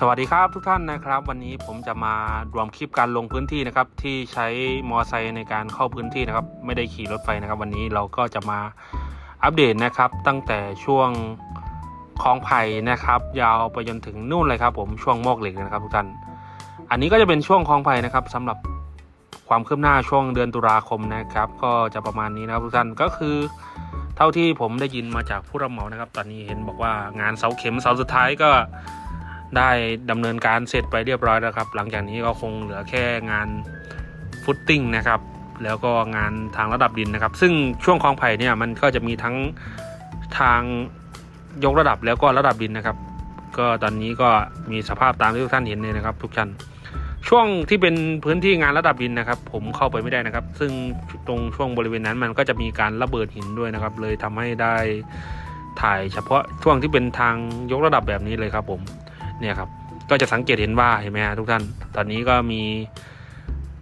สวัสดีครับทุกท่านนะครับ วันนี้ผมจะมารวมคลิปการลงพื้นที่นะครับ ที่ใช้มอไซค์ในการเข้าพื้นที่นะครับ ไม่ได้ขี่รถไฟนะครับ วันนี้เราก็จะมาอัปเดตนะครับ ตั้งแต่ช่วงคลองไผ่นะครับ ยาวไปจนถึงนู่นเลยครับ ผมช่วงมอกเหล็กนะครับ ทุกท่าน อันนี้ก็จะเป็นช่วงคลองไผ่นะครับสำหรับความคืบหน้าช่วงเดือนตุลาคมนะครับ ก็จะประมาณนี้นะครับทุกท่านก็คือเท่าที่ผมได้ยินมาจากผู้รับเหมานะครับ ตอนนี้เห็นบอกว่างานเสาเข็มเสาสุดท้ายก็ ได้ดำเนินการเสร็จไปเรียบร้อยแล้วครับ หลังจากนี้ก็คงเหลือแค่งานฟุตติ้งนะครับ แล้วก็งานทางระดับดินนะครับ ซึ่งช่วงคลองไผ่เนี่ยมันก็จะมีทั้งทางยกระดับแล้วก็ระดับดินนะครับ ก็ตอนนี้ก็มีสภาพตามที่ทุกท่านเห็นเลยนะครับ ทุกท่านช่วงที่เป็นพื้นที่งานระดับดินนะครับ ผมเข้าไปไม่ได้นะครับ ซึ่งตรงช่วงบริเวณนั้นมันก็จะมีการระเบิดหินด้วยนะครับ เลยทำให้ได้ถ่ายเฉพาะช่วงที่เป็นทางยกระดับแบบนี้เลยครับผม เนี่ยครับ ก็จะสังเกตเห็นว่าเห็นไหมฮะทุกท่าน ตอนนี้ก็มี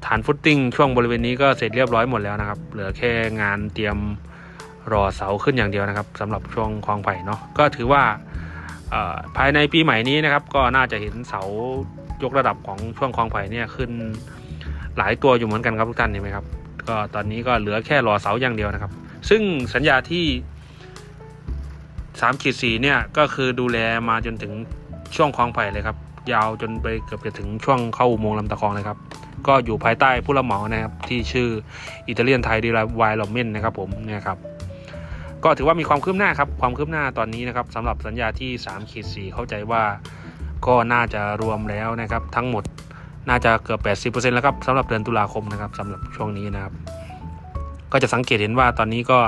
ฐานฟุตติ้งช่วงบริเวณนี้ก็เสร็จเรียบร้อยหมดแล้วนะครับ เหลือแค่งานเตรียมรอเสาขึ้นอย่างเดียวนะครับสำหรับช่วงคลองไผ่เนาะก็ถือว่าภายในปีใหม่นี้นะครับ ก็น่าจะเห็นเสายกระดับของช่วงคลองไผ่เนี่ยขึ้นหลายตัวอยู่เหมือนกันครับทุกท่านเห็นไหมครับ ก็ตอนนี้ก็เหลือแค่รอเสาอย่างเดียวนะครับ ซึ่งสัญญาที่3ขีดสีเนี่ยก็คือดูแลมาจนถึง ช่วงคลองไผ่เลยครับ ยาวจนไปเกือบจะถึงช่วงเข้าอุโมงค์ลำตะคองเลยครับ ก็อยู่ภายใต้ผู้รับเหมานะครับ ที่ชื่ออิตาเลียนไทยดีไวลอมเมนนะครับผมเนี่ยครับก็ถือว่ามีความคืบหน้าครับ ความคืบหน้าตอนนี้นะครับสำหรับสัญญาที่3ขีดสีเข้าใจว่าก็น่าจะรวมแล้วนะครับ ทั้งหมดน่าจะเกือบ 80%แล้วครับสำหรับเดือนตุลาคมนะครับสำหรับช่วงนี้นะครับ ก็จะสังเกตเห็นว่าตอนนี้ก็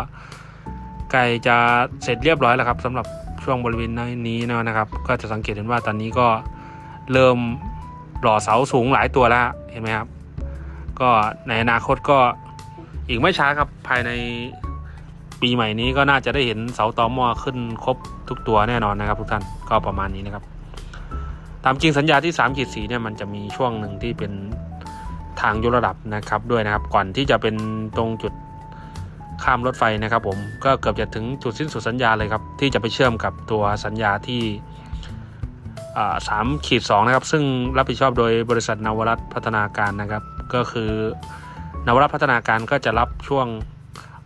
ใกล้จะเสร็จเรียบร้อยแล้วครับสำหรับ ช่วงบริเวณนี้นะครับ ก็จะสังเกตเห็นว่าตอนนี้ก็เริ่มหล่อเสาสูงหลายตัวแล้วเห็นไหมครับ ก็ในอนาคตก็อีกไม่ช้าครับภายในปีใหม่นี้ก็น่าจะได้เห็นเสาตอมอขึ้นครบทุกตัวแน่นอนนะครับ ทุกท่านก็ประมาณนี้นะครับ ตามจริงสัญญาที่3ขีดสีเนี่ยมันจะมีช่วงหนึ่งที่เป็นทางยกระดับนะครับด้วยนะครับ ก่อนที่จะเป็นตรงจุด ข้ามรถไฟนะครับผมก็เกือบจะถึงจุดสิ้นสุดสัญญาเลยครับ ที่จะไปเชื่อมกับตัวสัญญาที่สามขีดสองนะครับ ซึ่งรับผิดชอบโดยบริษัทนวรัตพัฒนาการนะครับ ก็คือนวรัตพัฒนาการก็จะรับช่วง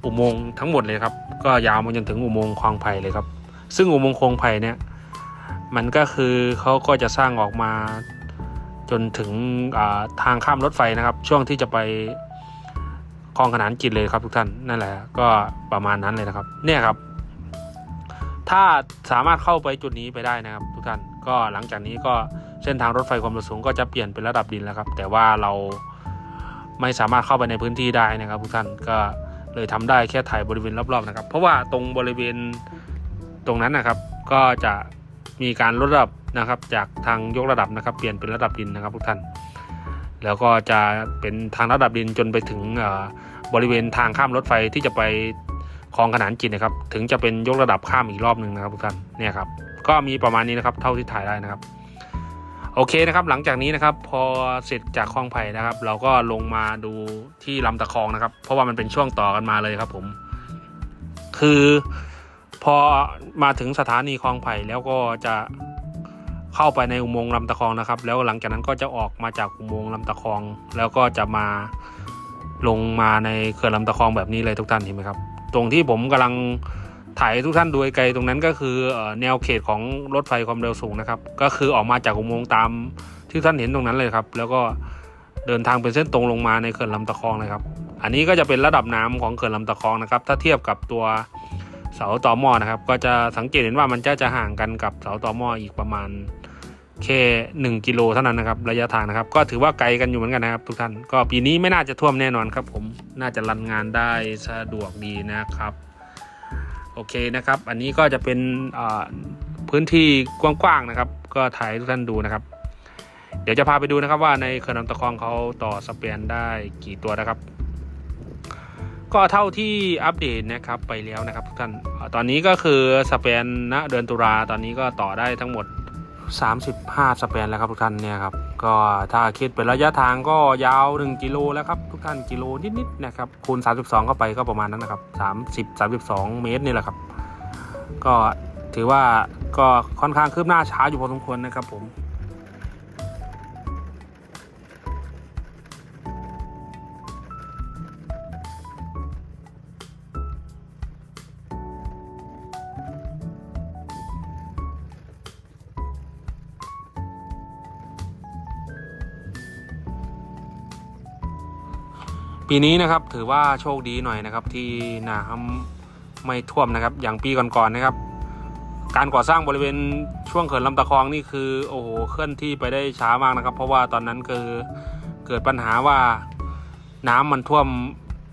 อุโมงค์ทั้งหมดเลยครับ ก็ยาวมาจนถึงอุโมงค์คลองไผ่เลยครับ ซึ่งอุโมงค์คลองไผ่เนี่ยมันก็คือเขาก็จะสร้างออกมาจนถึงทางข้ามรถไฟนะครับ ช่วงที่จะไป คลองขนานจิตเลยครับทุกท่านนั่นแหละก็ประมาณนั้นเลยนะครับ เนี่ยครับ ถ้าสามารถเข้าไปจุดนี้ไปได้นะครับ ทุกท่านก็หลังจากนี้ก็เส้นทางรถไฟความเร็วสูงก็จะเปลี่ยนเป็นระดับดินแล้วครับ แต่ว่าเราไม่สามารถเข้าไปในพื้นที่ได้นะครับ ทุกท่านก็เลยทำได้แค่ถ่ายบริเวณรอบๆนะครับ เพราะว่าตรงบริเวณตรงนั้นนะครับ ก็จะมีการลดระดับนะครับ จากทางยกระดับนะครับ เปลี่ยนเป็นระดับดินนะครับ ทุกท่าน แล้วก็จะเป็นทางระดับดินจนไปถึงบริเวณทางข้ามรถไฟที่จะไปคลองขนานจิตนะครับ ถึงจะเป็นยกระดับข้ามอีกรอบหนึ่งนะครับทุกท่านเนี่ยครับก็มีประมาณนี้นะครับเท่าที่ถ่ายได้นะครับ โอเคนะครับ หลังจากนี้นะครับ พอเสร็จจากคลองไผ่นะครับ เราก็ลงมาดูที่ลำตะคองนะครับ เพราะว่ามันเป็นช่วงต่อกันมาเลยครับ ผม คือพอมาถึงสถานีคลองไผ่แล้วก็จะ เข้าไปในอุโมงค์ลำตะคองนะครับ แล้วหลังจากนั้นก็จะออกมาจากอุโมงค์ลำตะคอง แล้วก็จะมาลงมาในเขื่อนลำตะคองแบบนี้เลยทุกท่านเห็นไหมครับ ตรงที่ผมกำลังถ่ายทุกท่านดูไกลตรงนั้นก็คือแนวเขตของรถไฟความเร็วสูงนะครับ ก็คือออกมาจากอุโมงค์ตามที่ท่านเห็นตรงนั้นเลยครับ แล้วก็เดินทางเป็นเส้นตรงลงมาในเขื่อนลำตะคองเลยครับ อันนี้ก็จะเป็นระดับน้ำของเขื่อนลำตะคองนะครับ ถ้าเทียบกับตัวเสาต่อหม้อนะครับ ก็จะสังเกตเห็นว่ามันจะจะห่างกันกับเสาต่อหม้ออีกประมาณ แค่หนึ่งกิโลเท่านั้นนะครับระยะทางนะครับ ก็ถือว่าไกลกันอยู่เหมือนกันนะครับ ทุกท่านก็ปีนี้ไม่น่าจะท่วมแน่นอนครับ ผมน่าจะรันงานได้สะดวกดีนะครับโอเคนะครับ อันนี้ก็จะเป็นพื้นที่กว้างๆนะครับ ก็ถ่ายทุกท่านดูนะครับ เดี๋ยวจะพาไปดูนะครับว่าในเขื่อนลำตะคองเขาต่อสเปียนได้กี่ตัวนะครับ ก็เท่าที่อัปเดตนะครับไปแล้วนะครับทุกท่านตอนนี้ก็คือสเปนณเดือนตุลาตอนนี้ก็ต่อได้ทั้งหมด 35สเปนแล้วครับทุกท่านเนี่ยครับก็ถ้าคิดเป็นระยะทางก็ยาว 1 กิโลแล้วครับทุกท่านกิโลนิดๆนะครับคูณ 32 เข้าไปก็ประมาณนั้นนะครับ30 32 เมตรนี่แหละครับ ก็ถือว่าก็ค่อนข้างคืบหน้าช้าอยู่พอสมควรนะครับผม ปีนี้นะครับถือว่าโชคดีหน่อยนะครับ ที่น้ำไม่ท่วมนะครับอย่างปีก่อนๆนะครับ การก่อสร้างบริเวณช่วงเขื่อนลำตะคองนี่คือโอ้โหเคลื่อนที่ไปได้ช้ามากนะครับ เพราะว่าตอนนั้นคือเกิดปัญหาว่าน้ำมันท่วม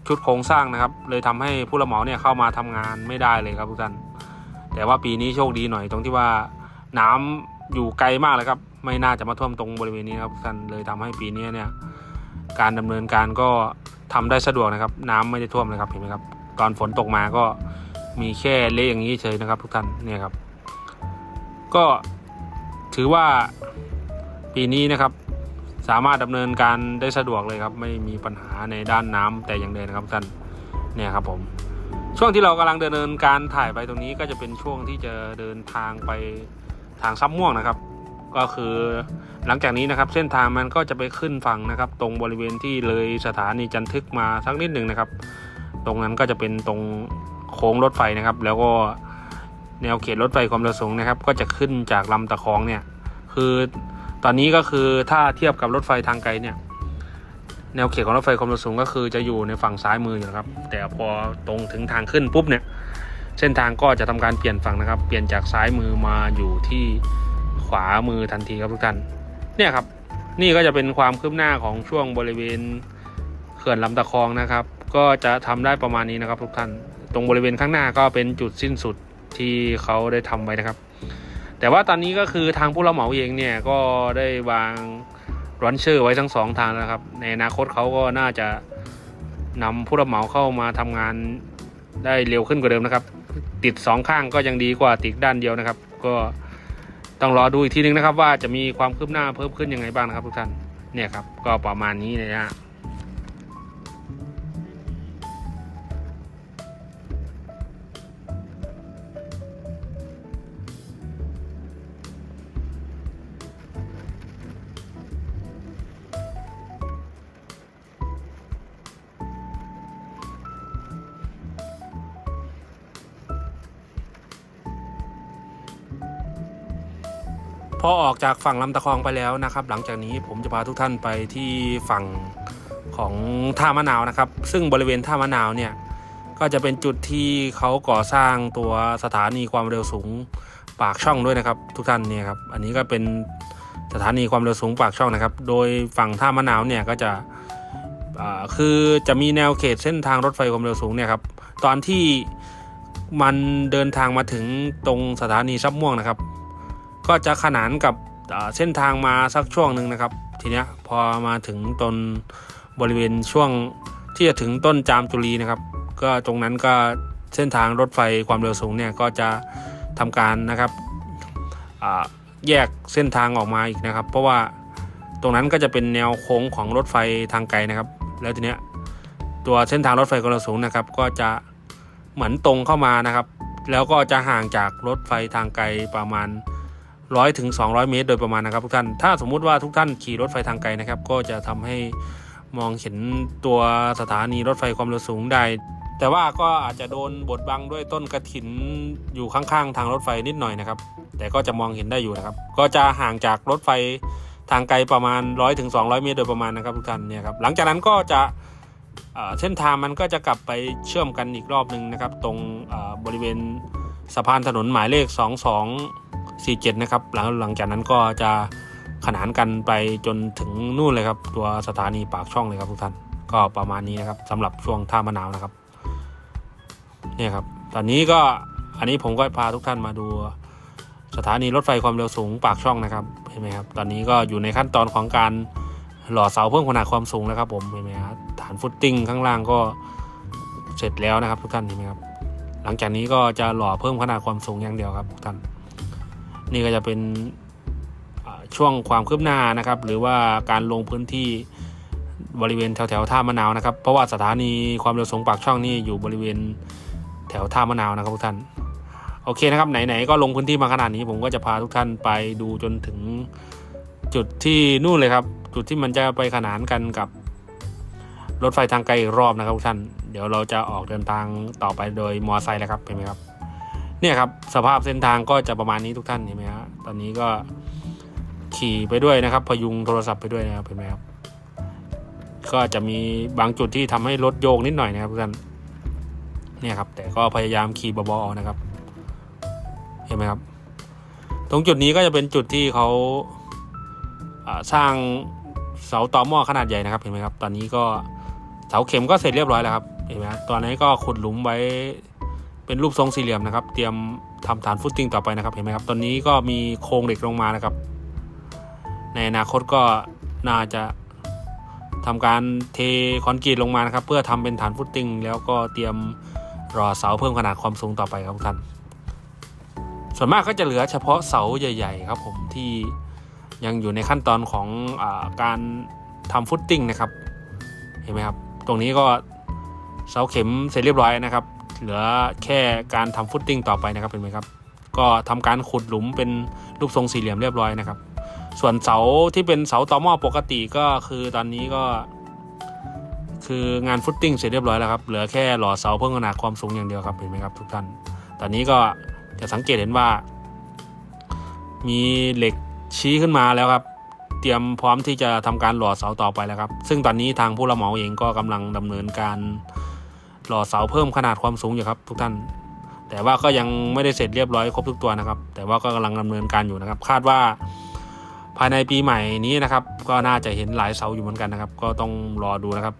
ชุดโครงสร้างนะครับ เลยทำให้ผู้รับเหมาเนี่ยเข้ามาทำงานไม่ได้เลยครับทุกท่านแต่ว่าปีนี้โชคดีหน่อยตรงที่ว่าน้ำอยู่ไกลมากเลยครับ ไม่น่าจะมาท่วมตรงบริเวณนี้ครับทุกท่านเลยทำให้ปีนี้เนี่ย การดำเนินการก็ทำได้สะดวกนะครับ น้ำไม่ได้ท่วมเลยครับเห็นไหมครับตอนฝนตกมาก็มีแค่เละอย่างนี้เฉยนะครับ ทุกท่านเนี่ยครับ ก็ถือว่าปีนี้นะครับ สามารถดำเนินการได้สะดวกเลยครับ ไม่มีปัญหาในด้านน้ำแต่อย่างใดนะครับท่านเนี่ยครับผมช่วงที่เรากำลังดำเนินการถ่ายไปตรงนี้ก็จะเป็นช่วงที่จะเดินทางไปทางซับม่วงนะครับ ก็คือหลังจากนี้นะครับเส้นทางมันก็จะไปขึ้นฝั่งนะครับ ตรงบริเวณที่เลยสถานีจันทึกมาสักนิดหนึ่งนะครับ ตรงนั้นก็จะเป็นตรงโค้งรถไฟนะครับ แล้วก็แนวเขตรถไฟความเร็วสูงนะครับ ก็จะขึ้นจากลำตะคองเนี่ย คือตอนนี้ก็คือถ้าเทียบกับรถไฟทางไกลเนี่ย แนวเขตของรถไฟความเร็วสูงก็คือจะอยู่ในฝั่งซ้ายมืออยู่นะครับ แต่พอตรงถึงทางขึ้นปุ๊บเนี่ย เส้นทางก็จะทำการเปลี่ยนฝั่งนะครับ เปลี่ยนจากซ้ายมือมาอยู่ที่ ขวามือทันทีครับทุกท่านเนี่ยครับ นี่ก็จะเป็นความคืบหน้าของช่วงบริเวณเขื่อนลำตะคองนะครับ ก็จะทำได้ประมาณนี้นะครับทุกท่าน ตรงบริเวณข้างหน้าก็เป็นจุดสิ้นสุดที่เขาได้ทำไว้นะครับ แต่ว่าตอนนี้ก็คือทางผู้รับเหมาเองเนี่ยก็ได้วางรันเชอร์ไว้ทั้งสองทางแล้วครับ ในอนาคตเขาก็น่าจะนำผู้รับเหมาเข้ามาทำงานได้เร็วขึ้นกว่าเดิมนะครับ ติดสองข้างก็ยังดีกว่าติดด้านเดียวนะครับ ก็ ต้องรอดูอีกทีนึงนะครับ ว่าจะมีความคืบหน้าเพิ่มขึ้นยังไงบ้างนะครับทุกท่านเนี่ยครับก็ประมาณนี้เลยนะ พอออกจากฝั่งลำตะคองไปแล้วนะครับ หลังจากนี้ผมจะพาทุกท่านไปที่ฝั่งของท่ามะนาวนะครับ ซึ่งบริเวณท่ามะนาวเนี่ยก็จะเป็นจุดที่เขาก่อสร้างตัวสถานีความเร็วสูงปากช่องด้วยนะครับ ทุกท่านเนี่ยครับอันนี้ก็เป็นสถานีความเร็วสูงปากช่องนะครับ โดยฝั่งท่ามะนาวเนี่ยก็จะคือจะมีแนวเขตเส้นทางรถไฟความเร็วสูงเนี่ยครับตอนที่มันเดินทางมาถึงตรงสถานีซับม่วงนะครับ ก็จะขนานกับเส้นทางมาสักช่วงหนึ่งนะครับ ทีเนี้ยพอมาถึงตนบริเวณช่วงที่จะถึงต้นจามจุลีนะครับ ก็ตรงนั้นก็เส้นทางรถไฟความเร็วสูงเนี่ยก็จะทำการนะครับแยกเส้นทางออกมาอีกนะครับ เพราะว่าตรงนั้นก็จะเป็นแนวโค้งของรถไฟทางไกลนะครับ แล้วทีเนี้ยตัวเส้นทางรถไฟความเร็วสูงนะครับ ก็จะเหมือนตรงเข้ามานะครับ แล้วก็จะห่างจากรถไฟทางไกลประมาณ ร้อยถึง200 เมตร โดยประมาณนะครับทุกท่าน ถ้าสมมุติว่าทุกท่านขี่รถไฟทางไกลนะครับ ก็จะทำให้มองเห็นตัวสถานีรถไฟความเร็วสูงได้ แต่ว่าก็อาจจะโดนบดบังด้วยต้นกระถินอยู่ข้างๆ ทางรถไฟนิดหน่อยนะครับ แต่ก็จะมองเห็นได้อยู่นะครับ ก็จะห่างจากรถไฟทางไกลประมาณ 100ถึง200 เมตร โดยประมาณนะครับทุกท่านเนี่ยครับ หลังจากนั้นก็จะเส้นทางมันก็จะกลับไปเชื่อมกันอีกรอบหนึ่งนะครับ ตรงบริเวณสะพานถนนหมายเลข 22 47 นะครับ หลังหลังจากนั้นก็จะขนานกันไปจนถึงนู่นเลยครับ ตัวสถานีปากช่องเลยครับทุกท่านก็ประมาณนี้นะครับสำหรับช่วงท่ามะนาวนะครับเนี่ยครับ ตอนนี้ก็อันนี้ผมก็พาทุกท่านมาดูสถานีรถไฟความเร็วสูงปากช่องนะครับเห็นไหมครับ ตอนนี้ก็อยู่ในขั้นตอนของการหล่อเสาเพิ่มขนาดความสูงแล้วครับ ผมเห็นไหมครับฐานฟุตติ้งข้างล่างก็เสร็จแล้วนะครับ ทุกท่านเห็นไหมครับ หลังจากนี้ก็จะหล่อเพิ่มขนาดความสูงอย่างเดียวครับทุกท่าน นี่ก็จะเป็นช่วงความคืบหน้านะครับ หรือว่าการลงพื้นที่บริเวณแถวแถวท่ามะนาวนะครับ เพราะว่าสถานีความเร็วสูงปากช่องนี่อยู่บริเวณแถวท่ามะนาวนะครับทุกท่าน โอเคนะครับ ไหนๆก็ลงพื้นที่มาขนาดนี้ ผมก็จะพาทุกท่านไปดูจนถึงจุดที่นู่นเลยครับ จุดที่มันจะไปขนานกันกับรถไฟทางไกลอีกรอบนะครับทุกท่าน เดี๋ยวเราจะออกเดินทางต่อไปโดยมอไซค์แล้วครับเห็นไหมครับ เนี่ยครับสภาพเส้นทางก็จะประมาณนี้ทุกท่านเห็นไหมฮะตอนนี้ก็ขี่ไปด้วยนะครับ พยุงโทรศัพท์ไปด้วยนะครับเห็นไหมครับ ก็จะมีบางจุดที่ทำให้รถโยกนิดหน่อยนะครับทุกท่านเนี่ยครับ แต่ก็พยายามขี่เบาๆนะครับ เห็นไหมครับ ตรงจุดนี้ก็จะเป็นจุดที่เขาอ่าสร้างเสาต่อหม้อขนาดใหญ่นะครับ เห็นไหมครับ ตอนนี้ก็เสาเข็มก็เสร็จเรียบร้อยแล้วครับเห็นไหมครับตอนนี้ก็ขุดหลุมไว้ เป็นรูปทรงสี่เหลี่ยมนะครับ เตรียมทำฐานฟุตติ้งต่อไปนะครับ เห็นไหมครับ ตอนนี้ก็มีโครงเหล็กลงมานะครับ ในอนาคตก็น่าจะทำการเทคอนกรีตลงมานะครับ เพื่อทำเป็นฐานฟุตติ้งแล้วก็เตรียมรอเสาเพิ่มขนาดความสูงต่อไปครับทุกท่านส่วนมากก็จะเหลือเฉพาะเสาใหญ่ ๆ ครับผมที่ยังอยู่ในขั้นตอนของอาการทำฟุตติ้งนะครับ เห็นไหมครับ ตรงนี้ก็เสาเข็มเสร็จเรียบร้อยนะครับ เหลือแค่การทำฟุตติ้งต่อไปนะครับเห็นไหมครับ ก็ทำการขุดหลุมเป็นรูปทรงสี่เหลี่ยมเรียบร้อยนะครับ ส่วนเสาที่เป็นเสาต่อหม้อปกติก็คือตอนนี้ก็ คืองานฟุตติ้งเสร็จเรียบร้อยแล้วครับเหลือแค่หล่อเสาเพิ่มขนาดความสูงอย่างเดียวครับเห็นไหมครับทุกท่าน ตอนนี้ก็จะสังเกตเห็นว่า มีเหล็กชี้ขึ้นมาแล้วครับเตรียมพร้อมที่จะทำการหล่อเสาต่อไปแล้วครับ ซึ่งตอนนี้ทางผู้รับเหมาเองก็กำลังดำเนินการ หล่อเสาเพิ่มขนาดความสูงอยู่ครับ ทุกท่าน แต่ว่าก็ยังไม่ได้เสร็จเรียบร้อยครบทุกตัวนะครับ แต่ว่าก็กำลังดำเนินการอยู่นะครับ คาดว่าภายในปีใหม่นี้นะครับ ก็น่าจะเห็นหลายเสาอยู่เหมือนกันนะครับ ก็ต้องรอดูนะครับ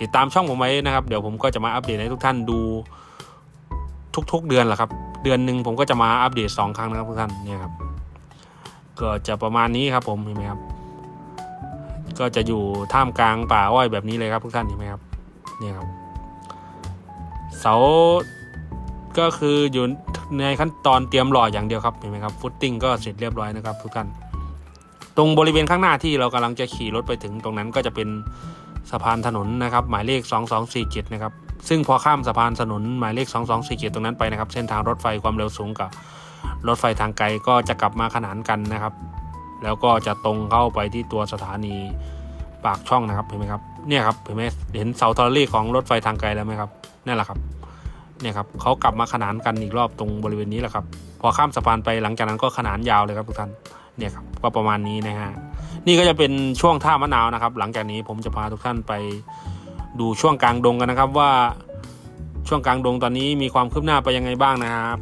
ติดตามช่องผมไว้นะครับ เดี๋ยวผมก็จะมาอัปเดตให้ทุกท่านดูทุกๆเดือนแหละครับ เดือนหนึ่งผมก็จะมาอัปเดตสองครั้งนะครับทุกท่านเนี่ยครับก็จะประมาณนี้ครับผมเห็นไหมครับ ก็จะอยู่ท่ามกลางป่าอ้อยแบบนี้เลยครับทุกท่านเห็นไหมครับเนี่ยครับ เสาก็คืออยู่ในขั้นตอนเตรียมหล่ออย่างเดียวครับเห็นไหมครับฟุตติ้งก็เสร็จเรียบร้อยนะครับทุกท่านตรงบริเวณข้างหน้าที่เรากำลังจะขี่รถไปถึงตรงนั้นก็จะเป็นสะพานถนนนะครับ หมายเลข 2247 นะครับ ซึ่งพอข้ามสะพานถนนหมายเลข 2247 ตรงนั้นไปนะครับ เส้นทางรถไฟความเร็วสูงกับรถไฟทางไกลก็จะกลับมาขนานกันนะครับ แล้วก็จะตรงเข้าไปที่ตัวสถานีปากช่องนะครับเห็นไหมครับ เนี่ยครับเห็นไหมเห็นเสาโทรเลขของรถไฟทางไกลแล้วไหมครับนั่นแหละครับเนี่ยครับเขากลับมาขนานกันอีกรอบตรงบริเวณนี้แหละครับ พอข้ามสะพานไปหลังจากนั้นก็ขนานยาวเลยครับทุกท่านเนี่ยครับก็ประมาณนี้นะฮะนี่ก็จะเป็นช่วงท่ามะนาวนะครับ หลังจากนี้ผมจะพาทุกท่านไปดูช่วงกลางดงกันนะครับว่าช่วงกลางดงตอนนี้มีความคืบหน้าไปยังไงบ้างนะครับ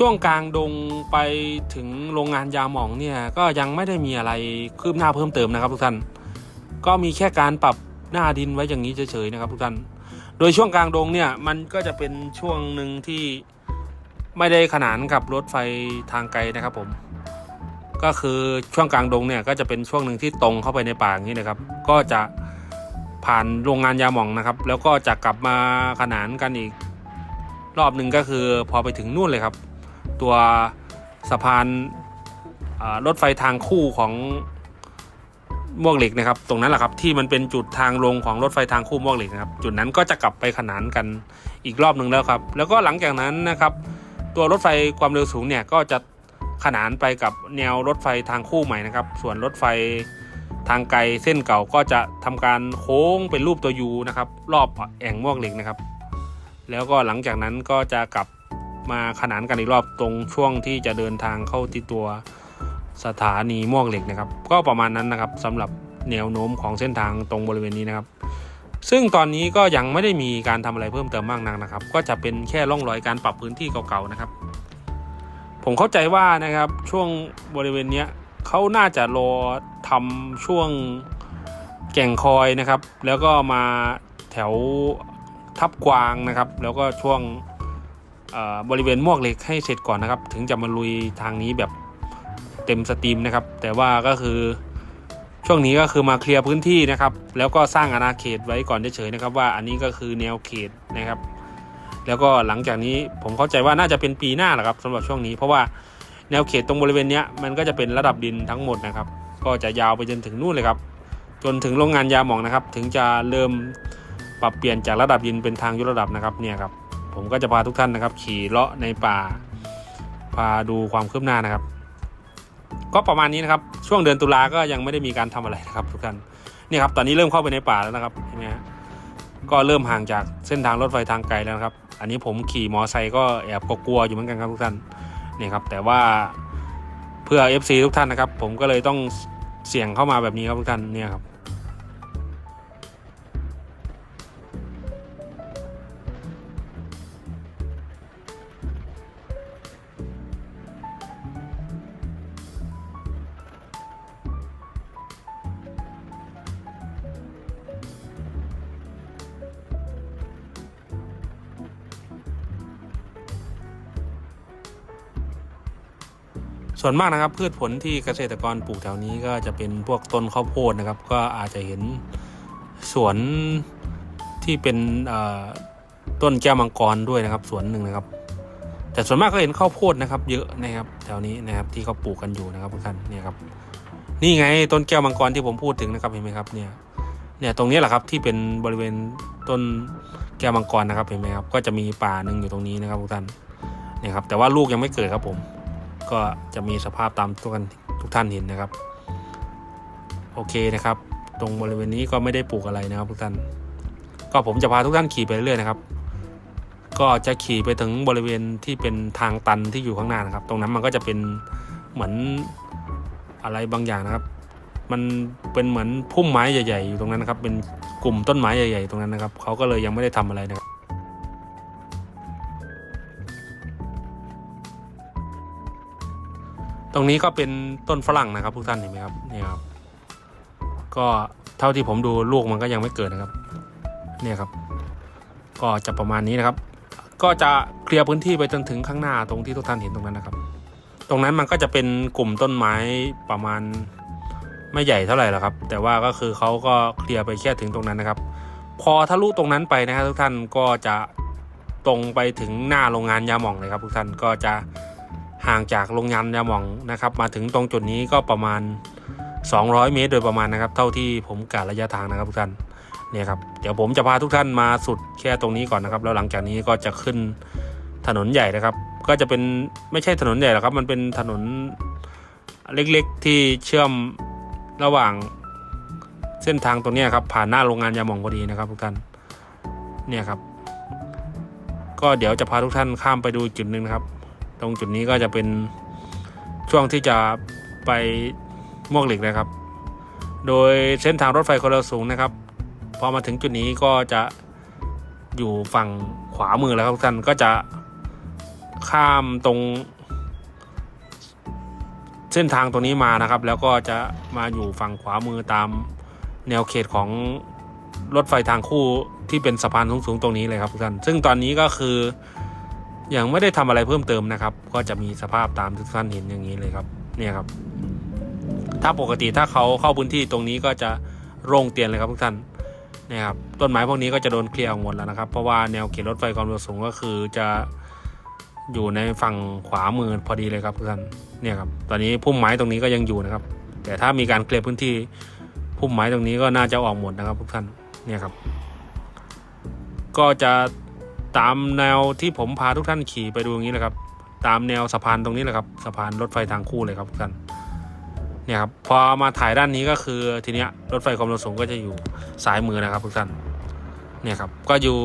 ช่วงกลางดงไปถึงโรงงานยาหมองเนี่ยก็ยังไม่ได้มีอะไรคืบหน้าเพิ่มเติมนะครับทุกท่าน ก็มีแค่การปรับหน้าดินไว้อย่างนี้เฉยๆนะครับทุกท่าน โดยช่วงกลางดงเนี่ยมันก็จะเป็นช่วงหนึ่งที่ไม่ได้ขนานกับรถไฟทางไกลนะครับผม ก็คือช่วงกลางดงเนี่ยก็จะเป็นช่วงหนึ่งที่ตรงเข้าไปในป่าอย่างนี้นะครับ ก็จะผ่านโรงงานยาหมองนะครับ แล้วก็จะกลับมาขนานกันอีก รอบหนึ่งก็คือพอไปถึงนู่นเลยครับ ตัวสะพานรถไฟทางคู่ของมวกเหล็กนะครับ ตรงนั้นแหละครับที่มันเป็นจุดทางลงของรถไฟทางคู่มวกเหล็กนะครับ จุดนั้นก็จะกลับไปขนานกันอีกรอบหนึ่งแล้วครับ แล้วก็หลังจากนั้นนะครับ ตัวรถไฟความเร็วสูงเนี่ยก็จะขนานไปกับแนวรถไฟทางคู่ใหม่นะครับ ส่วนรถไฟทางไกลเส้นเก่าก็จะทำการโค้งเป็นรูปตัวยูนะครับ รอบแอ่งมวกเหล็กนะครับ แล้วก็หลังจากนั้นก็จะกลับ มาขนานกันอีกรอบตรงช่วงที่จะเดินทางเข้าที่ตัวสถานีม่วงเหล็กนะครับ ก็ประมาณนั้นนะครับสำหรับแนวโน้มของเส้นทางตรงบริเวณนี้นะครับ ซึ่งตอนนี้ก็ยังไม่ได้มีการทำอะไรเพิ่มเติมมากนักนะครับ ก็จะเป็นแค่ร่องรอยการปรับพื้นที่เก่าๆนะครับ ผมเข้าใจว่านะครับช่วงบริเวณเนี้ยเขาน่าจะรอทำช่วงแก่งคอยนะครับ แล้วก็มาแถวทับกวางนะครับ แล้วก็ช่วง บริเวณมวกเหล็กให้เสร็จก่อนนะครับ ถึงจะมาลุยทางนี้แบบเต็มสตรีมนะครับ แต่ว่าก็คือช่วงนี้ก็คือมาเคลียร์พื้นที่นะครับ แล้วก็สร้างอาณาเขตไว้ก่อนเฉยๆนะครับ ว่าอันนี้ก็คือแนวเขตนะครับ แล้วก็หลังจากนี้ผมเข้าใจว่าน่าจะเป็นปีหน้าแหละครับสำหรับช่วงนี้ เพราะว่าแนวเขตตรงบริเวณนี้มันก็จะเป็นระดับดินทั้งหมดนะครับ ก็จะยาวไปจนถึงนู่นเลยครับ จนถึงโรงงานยาหมองนะครับ ถึงจะเริ่มปรับเปลี่ยนจากระดับดินเป็นทางยกระดับนะครับเนี่ยครับ ผมก็จะพาทุกท่านนะครับ ขี่เลาะในป่า พาดูความคืบหน้านะครับ ก็ประมาณนี้นะครับ ช่วงเดือนตุลาก็ยังไม่ได้มีการทำอะไรนะครับ ทุกท่านนี่ครับตอนนี้เริ่มเข้าไปในป่าแล้วนะครับเห็นไหมฮะก็เริ่มห่างจากเส้นทางรถไฟทางไกลแล้วนะครับ อันนี้ผมขี่มอไซค์ก็แอบกลัวๆอยู่เหมือนกันครับทุกท่านนี่ครับ แต่ว่าเพื่อ FC ทุกท่านนะครับ ผมก็เลยต้องเสี่ยงเข้ามาแบบนี้ครับทุกท่านเนี่ยครับ ส่วนมากนะครับพืชผลที่เกษตรกรปลูกแถวนี้ก็จะเป็นพวกต้นข้าวโพดนะครับ ก็อาจจะเห็นสวนที่เป็นต้นแก้วมังกรด้วยนะครับสวนหนึ่งนะครับ แต่ส่วนมากก็เห็นข้าวโพดนะครับ เยอะนะครับแถวนี้นะครับที่เขาปลูกกันอยู่นะครับทุกท่านเนี่ยครับนี่ไงต้นแก้วมังกรที่ผมพูดถึงนะครับเห็นไหมครับเนี่ยเนี่ยตรงนี้แหละครับที่เป็นบริเวณต้นแก้วมังกรนะครับเห็นไหมครับก็จะมีป่าหนึ่งอยู่ตรงนี้นะครับทุกท่านเนี่ยครับแต่ว่าลูกยังไม่เกิดครับผม ก็จะมีสภาพตามทุกท่านทุกท่านเห็นนะครับ โอเคนะครับ ตรงบริเวณนี้ก็ไม่ได้ปลูกอะไรนะครับทุกท่าน ก็ผมจะพาทุกท่านขี่ไปเรื่อยๆนะครับ ก็จะขี่ไปถึงบริเวณที่เป็นทางตันที่อยู่ข้างหน้านะครับ ตรงนั้นมันก็จะเป็นเหมือนอะไรบางอย่างนะครับ มันเป็นเหมือนพุ่มไม้ใหญ่ ๆ อยู่ตรงนั้นนะครับ เป็นกลุ่มต้นไม้ใหญ่ ๆ ตรงนั้นนะครับ เขาก็เลยยังไม่ได้ทำอะไรนะครับ รงนี้ก็เป็นต้นฝรั่งนะครับทุกท่านเห็นไหมครับนี่ครับ ก็เท่าที่ผมดูลูกมันก็ยังไม่เกิดนะครับ เนี่ยครับ ก็จะประมาณนี้นะครับ ก็จะเคลียร์พื้นที่ไปจนถึงข้างหน้าตรงที่ทุกท่านเห็นตรงนั้นนะครับ ตรงนั้นมันก็จะเป็นกลุ่มต้นไม้ประมาณไม่ใหญ่เท่าไหร่หรอกครับ แต่ว่าก็คือเขาก็เคลียร์ไปแค่ถึงตรงนั้นนะครับ พอทะลุตรงนั้นไปนะครับทุกท่านก็จะตรงไปถึงหน้าโรงงานยาหม่องเลยครับทุกท่านก็จะ ห่างจากโรงงานยาหม่องนะครับ มาถึงตรงจุดนี้ก็ประมาณ 200 เมตรโดยประมาณนะครับ เท่าที่ผมกะระยะทางนะครับทุกท่านเนี่ยครับเดี๋ยวผมจะพาทุกท่านมาสุดแค่ตรงนี้ก่อนนะครับ แล้วหลังจากนี้ก็จะขึ้นถนนใหญ่นะครับ ก็จะเป็นไม่ใช่ถนนใหญ่หรอกครับ มันเป็นถนนเล็กๆที่เชื่อมระหว่างเส้นทางตรงนี้ครับ ผ่านหน้าโรงงานยาหม่องพอดีนะครับทุกท่านเนี่ยครับ ก็เดี๋ยวจะพาทุกท่านข้ามไปดูจุดหนึ่งนะครับ ตรงจุดนี้ก็จะเป็นช่วงที่จะไปมวกเหล็กนะครับ โดยเส้นทางรถไฟความเร็วสูงนะครับ พอมาถึงจุดนี้ก็จะอยู่ฝั่งขวามือแล้วครับท่านก็จะข้ามตรง เส้นทางตรงนี้มานะครับ แล้วก็จะมาอยู่ฝั่งขวามือตามแนวเขตของรถไฟทางคู่ที่เป็นสะพานสูงๆตรงนี้เลยครับทุกท่าน ซึ่งตอนนี้ก็คือ ยังไม่ได้ทำอะไรเพิ่มเติมนะครับ ก็จะมีสภาพตามทุกท่านเห็นอย่างนี้เลยครับ เนี่ยครับ ถ้าปกติถ้าเขาเข้าพื้นที่ตรงนี้ก็จะโร่งเตียนเลยครับทุกท่านเนี่ยครับต้นไม้พวกนี้ก็จะโดนเคลียร์ออกหมดแล้วนะครับ เพราะว่าแนวเขตรถไฟความเร็วสูงก็คือจะอยู่ในฝั่งขวามือพอดีเลยครับทุกท่านเนี่ยครับ ตอนนี้พุ่มไม้ตรงนี้ก็ยังอยู่นะครับ แต่ถ้ามีการเคลียร์พื้นที่พุ่มไม้ตรงนี้ก็น่าจะออกหมดนะครับทุกท่านเนี่ยครับ ก็จะ ตามแนวที่ผมพาทุกท่านขี่ไปดูอย่างนี้เลยครับ ตามแนวสะพานตรงนี้แหละครับสะพานรถไฟทางคู่เลยครับทุกท่านเนี่ยครับพอมาถ่ายด้านนี้ก็คือทีเนี้ยรถไฟความเร็วสูงก็จะอยู่ซ้ายมือนะครับทุกท่านเนี่ยครับก็อยู่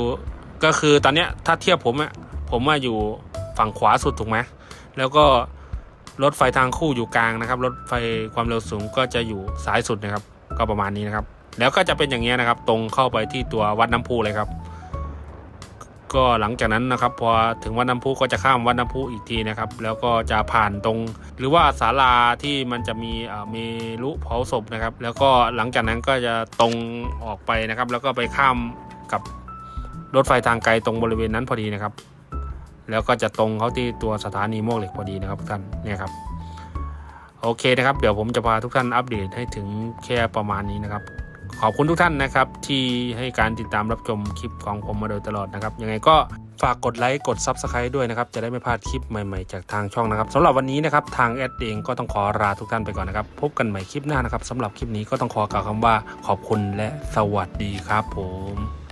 ก็คือตอนเนี้ยถ้าเทียบผมอะผมว่าอยู่ฝั่งขวาสุดถูกไหมแล้วก็รถไฟทางคู่อยู่กลางนะครับ รถไฟความเร็วสูงก็จะอยู่ซ้ายสุดนะครับ ก็ประมาณนี้นะครับ แล้วก็จะเป็นอย่างเงี้ยนะครับ ตรงเข้าไปที่ตัววัดน้ำพุเลยครับ ก็หลังจากนั้นนะครับพอถึงวัดน้ำพุก็จะข้ามวัดน้ำพุอีกทีนะครับ แล้วก็จะผ่านตรง หรือว่าศาลาที่มันจะมีเอ่อมีลุเผาศพนะครับ แล้วก็หลังจากนั้นก็จะตรงออกไปนะครับ แล้วก็ไปข้ามกับรถไฟทางไกลตรงบริเวณนั้นพอดีนะครับ แล้วก็จะตรงเข้าที่ตัวสถานีมวกเหล็กพอดีนะครับท่านเนี่ยครับโอเคนะครับ เดี๋ยวผมจะพาทุกท่านอัปเดตให้ถึงแค่ประมาณนี้นะครับ ขอบคุณทุกท่านนะครับ ที่ให้การติดตามรับชมคลิปของผมมาโดยตลอดนะครับ ยังไงก็ฝากกดไลค์กด Subscribe ด้วยนะครับ จะได้ไม่พลาดคลิปใหม่ ๆ จากทางช่องนะครับสำหรับวันนี้นะครับทางแอดเองก็ต้องขอลาทุกท่านไปก่อนนะครับ พบกันใหม่คลิปหน้านะครับสำหรับคลิปนี้ก็ต้องขอกล่าวคำว่าขอบคุณและสวัสดีครับผม